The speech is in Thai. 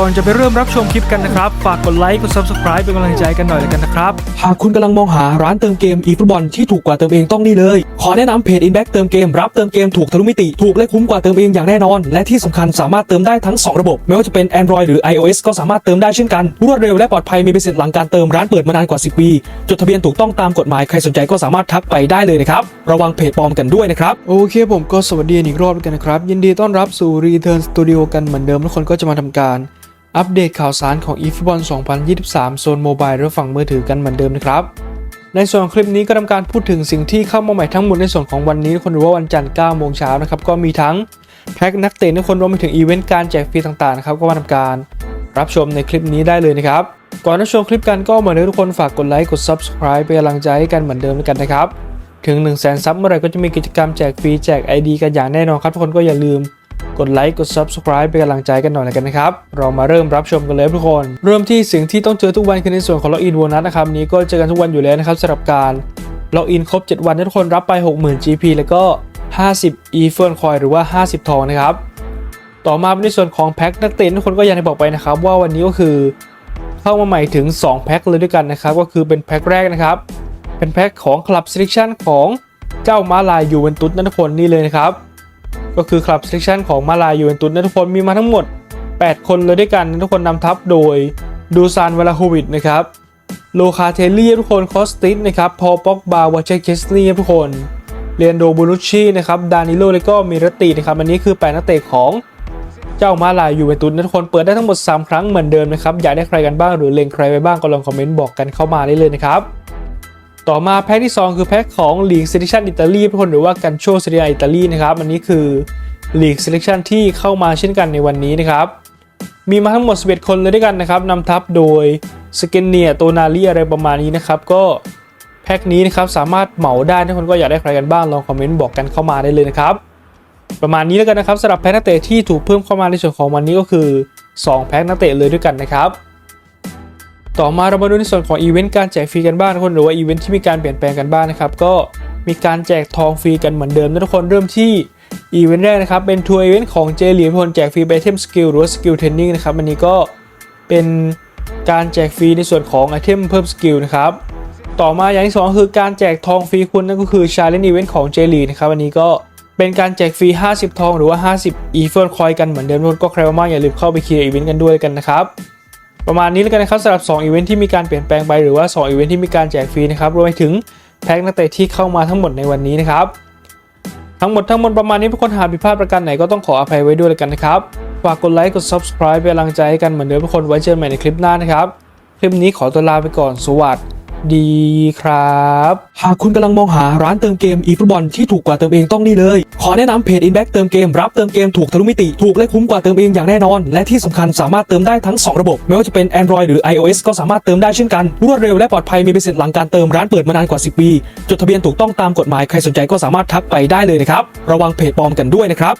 ก่อนจะไปเริ่มรับชมคลิปกันนะครับ ฝากกดไลค์กด subscribe เป็นกำลังใจกันหน่อยแล้วกันนะครับ หากคุณกำลังมองหาร้านเติมเกม eFootball ที่ถูกกว่าเติมเองต้องนี่เลย ขอแนะนำเพจ Inback เติมเกมรับเติมเกมถูกทะลุมิติ ถูกและคุ้มกว่าเติมเองอย่างแน่นอน และที่สำคัญสามารถเติมได้ทั้ง 2 ระบบ ไม่ว่าจะเป็น Android หรือ iOS ก็สามารถเติมได้เช่นกันรวดเร็วและปลอดภัยมีใบเสร็จหลังการเติมร้านเปิดมานานกว่า 10 ปี จดทะเบียนถูกต้องตามกฎหมายใครสนใจก็สามารถทักไปได้เลยนะครับระวังเพจปลอมกันด้วยนะครับโอเคผมก็สวัสดีอีกรอบกันนะครับยินดีต้อนรับสู่ Return Studio กันเหมือนเดิมทุกคนก็จะมาทำการ อัปเดตข่าวสารของ eFootball 2023 โซนโมบายและฝั่งมือถือกันเหมือนเดิมนะครับ ในส่วนคลิปนี้ก็ทำการพูดถึงสิ่งที่เข้ามาใหม่ทั้งหมดในส่วนของวันนี้ทุกคนหรือว่าวันจันทร์ 9 โมงเช้านะครับ ก็มีทั้งแพ็กนักเตะทุกคนรวมไปถึงอีเวนต์การแจกฟรีต่างๆนะครับก็มาทำการรับชมในคลิปนี้ได้เลยนะครับ ก่อนรับชมคลิปกันก็เหมือนเดิมทุกคนฝากกดไลค์กด subscribe เป็นกำลังใจให้กันเหมือนเดิมด้วกันนะครับถึง 1 0 0 0 0แซับเมื่อไหร่ก็จะมีกิจกรรมแจกฟรีแจก ID กันอย่างแน่นอนครับทุกคนก็อย่าลืม กดไลค์กด subscribe เป็นกำลังใจกันหน่อยกันนะครับ เรามาเริ่มรับชมกันเลยทุกคน เริ่มที่สิ่งที่ต้องเจอทุกวันคือในส่วนของล็อกอินโบนัสนะครับนี้ก็เจอกันทุกวันอยู่แล้วนะครับสำหรับการล็อกอินครบ 7 วันทุกคนรับไป 60,000 GP แล้วก็ 50 e f e r n coin หรือว่า 50 ทองนะครับต่อมาเป็นในส่วนของแพ็คนักเตะทุกคนก็อย่างที่บอกไปนะครับว่าวันนี้ก็คือเข้ามาใหม่ถึง 2 แพ็คเลยด้วยกันนะครับก็คือเป็นแพ็คแรกนะครับเป็นแพ็คของ Club Selection ของเจ้ามาลายยูเวนตุสนะทุกคนนี่เลยนะครับ ก็คือ Club Selection ของมาลายูเวนตุสนะทุกคนมีมาทั้งหมด 8 คนเลยด้วยกันทุกคนนำทัพโดยดูซานเวลาโฮวิดนะครับโลคาเทลลี่ทุกคนคอสติสนะครับพอป็อกบาวาเชเคสนี่ทุกคนเรียนโดบูนุชีนะครับดานิโลแล้วก็มิรตินะครับอันนี้คือแปดนักเตะของเจ้ามาลายยูเวนตุสนะทุกคนเปิดได้ทั้งหมด 3 ครั้งเหมือนเดิมนะครับอยากได้ใครกันบ้างหรือเล็งใครไปบ้างก็ลองคอมเมนต์บอกกันเข้ามาได้เลยนะครับ ต่อมาแพ็คที่ 2 คือแพ็คของ League Selection อิตาลีทุกคนหรือว่ากันโชเซียอิตาลีนะครับ อันนี้คือ League Selection ที่เข้ามาเช่นกันในวันนี้นะครับ มีมาทั้งหมด 11 คนเลยด้วยกันนะครับนำทัพโดยสเกเนียโตนาลีอะไรประมาณนี้นะครับ ก็แพ็คนี้นะครับสามารถเหมาได้ทุกคนก็อยากได้ใครกันบ้างลองคอมเมนต์บอกกันเข้ามาได้เลยนะครับ ประมาณนี้แล้วกันนะครับสำหรับแพ็คนักเตะที่ถูกเพิ่มเข้ามาในส่วนของวันนี้ก็คือ 2 แพ็คนักเตะเลยด้วยกันนะครับ ต่อมาเรามาดูในส่วนของอีเวนต์การแจกฟรีกันบ้างทุกคนหรือว่าอีเวนต์ที่มีการเปลี่ยนแปลงกันบ้างนะครับก็มีการแจกทองฟรีกันเหมือนเดิมนะทุกคนเริ่มที่อีเวนต์แรกนะครับเป็นทัวร์อีเวนต์ของเจเหลียมพลแจกฟรีไอเทมสกิลหรือว่าสกิลเทรนนิ่งนะครับอันนี้ก็เป็นการแจกฟรีในส่วนของไอเทมเพิ่มสกิลนะครับต่อมาอย่างที่สองคือการแจกทองฟรีคุณนั่นก็คือชาเลนจ์อีเวนต์ของเจลีนะครับอันนี้ก็เป็นการแจกฟรี 50 ทองหรือว่า 50 อีเฟิร์นคอยกันเหมือนเดิมทุกคนก็ใครว่ามากอย่าลืมเข้าไปเคลียร์อีเวนต์กันด้วยกันนะครับ ประมาณนี้แล้วกันนะครับสำหรับ2อีเวนท์ที่มีการเปลี่ยนแปลงไปหรือว่า2อีเวนท์ที่มีการแจกฟรีนะครับรวมไปถึงแพ็กนักเตะที่เข้ามาทั้งหมดในวันนี้นะครับทั้งหมดทั้งมวลประมาณนี้ทุกคนหากผิดพลาดประการไหนก็ต้องขออภัยไว้ด้วยแล้วกันนะครับฝากกดไลค์กด subscribe เป็นกำลังใจให้กันเหมือนเดิมทุกคนไว้เจอกันใหม่ในคลิปหน้านะครับ คลิปนี้ขอตัวลาไปก่อนสวัสดี ดีครับ หากคุณกำลังมองหาร้านเติมเกม eFootball ที่ถูกกว่าเติมเองต้องนี่เลย ขอแนะนำเพจ Inback เติมเกมรับเติมเกมถูกทะลุมิติถูกและคุ้มกว่าเติมเองอย่างแน่นอน และที่สำคัญสามารถเติมได้ทั้ง 2 ระบบ ไม่ว่าจะเป็น Android หรือ iOS ก็สามารถเติมได้เช่นกันรวดเร็วและปลอดภัยมีใบเสร็จหลังการเติมร้านเปิดมานานกว่า 10 ปี จดทะเบียนถูกต้องตามกฎหมายใครสนใจก็สามารถทักไปได้เลยนะครับระวังเพจปลอมกันด้วยนะครับ